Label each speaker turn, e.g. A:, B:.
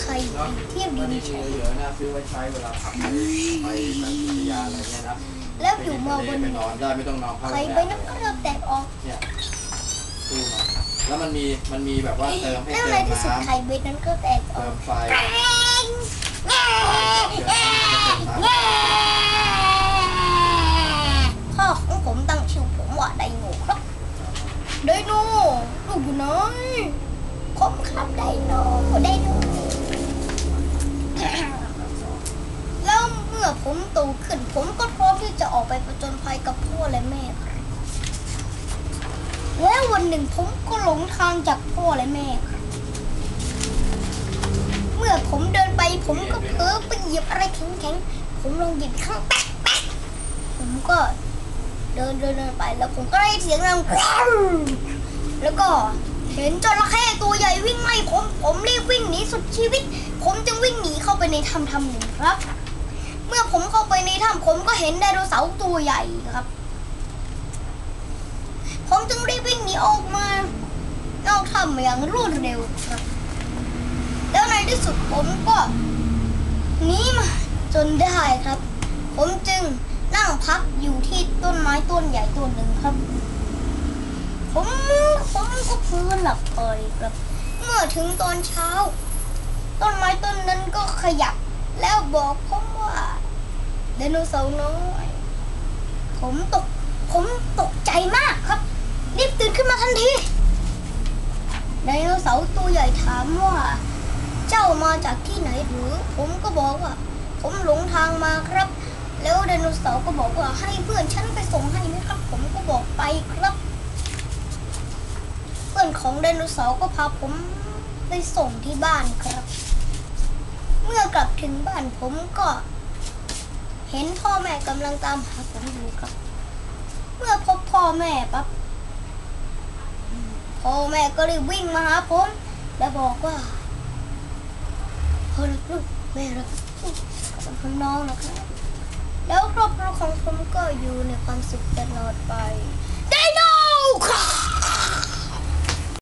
A: ไข่
B: เนาะ
A: เทียบ
B: ก็
A: ดี
B: ดีๆเยอะๆนะซื้อไว้ใช้เวลาขับไปไปทางอุทยานอะไรเงี้ยนะ
A: แล้วอยู่มาบน
B: ไปนอนได้ไม่ต้องนอนพักโร
A: ไข่
B: งแร
A: ใบ
B: ม
A: นั้นก็เริ่มแตกออก
B: เนี่ยตู้นอนแล้วมันมีมันมีแบบว่าเติมให้
A: แล้ว
B: เติ
A: ใน
B: ม
A: ที่สุด
B: น้ำ
A: ไข่ใบนั้นก็แตกอ
B: เติ
A: อก
B: มไฟเติมน้ำ
A: พ่อของผมตั้งชื่อผมว่าไดโนครับไดโนลูกอยู่ไหนผมครับไดโนไดโน โตขึ้น ผมก็พร้อมที่จะออกไปประจนภัยกับพ่อและแม่ครับแล้ววันหนึ่งผมก็หลงทางจากพ่อและแม่ครับเมื่อผมเดินไปผมก็เผลอไปเหยียบอะไรแข็งๆ ผมลองหยิบข้างแป๊กแป๊กผมก็เดินเดินเดินไปแล้วผมก็ได้เสียงดังกว้าวแล้วก็เห็นจระเข้ตัวใหญ่วิ่งไล่ผม ผมรีบวิ่งหนีสุดชีวิต ผมจึงวิ่งหนีเข้าไปในถ้ำถ้ำหนึ่งครับ มื่อผมเข้าไปในถ้ำผมก็เห็นไดโนเสาร์ตัวใหญ่ครับ ผมจึงรีบวิ่งหนีออกมานอกถ้ำอย่างรวดเร็วครับ แล้วในที่สุดผมก็หนีมาจนได้ครับ ผมจึงนั่งพักอยู่ที่ต้นไม้ต้นใหญ่ต้นหนึ่งครับ ผมผมก็พลินหลับไปครับ เมื่อถึงตอนเช้า ต้นไม้ต้นนั้นก็ขยับ แล้วบอกผมว่าไดโนเสาร์น้อย ผมตก ผมตกใจมากครับ รีบตื่นขึ้นมาทันทีไดโนเสาร์ตัวใหญ่ถามว่า เจ้ามาจากที่ไหนหรือ ผมก็บอกว่า ผมหลงทางมาครับ แล้วไดโนเสาร์ก็บอกว่าให้เพื่อนฉันไปส่งให้ไหมครับ ผมก็บอกไปครับ เพื่อนของไดโนเสาร์ก็พาผมไปส่งที่บ้านครับ เมื่อกลับถึงบ้านผมก็ เห็นพ่อแม่กำลังตามหาผมอยู่ครับ เมื่อพบพ่อแม่ปั๊บพ่อแม่ก็เลยวิ่งมาหาผม และบอกว่าพ่อรักลูกแม่รักลูกกับน้องนะครับ แล้วครอบครัวของผมก็อยู่ในความสุขตลอดไป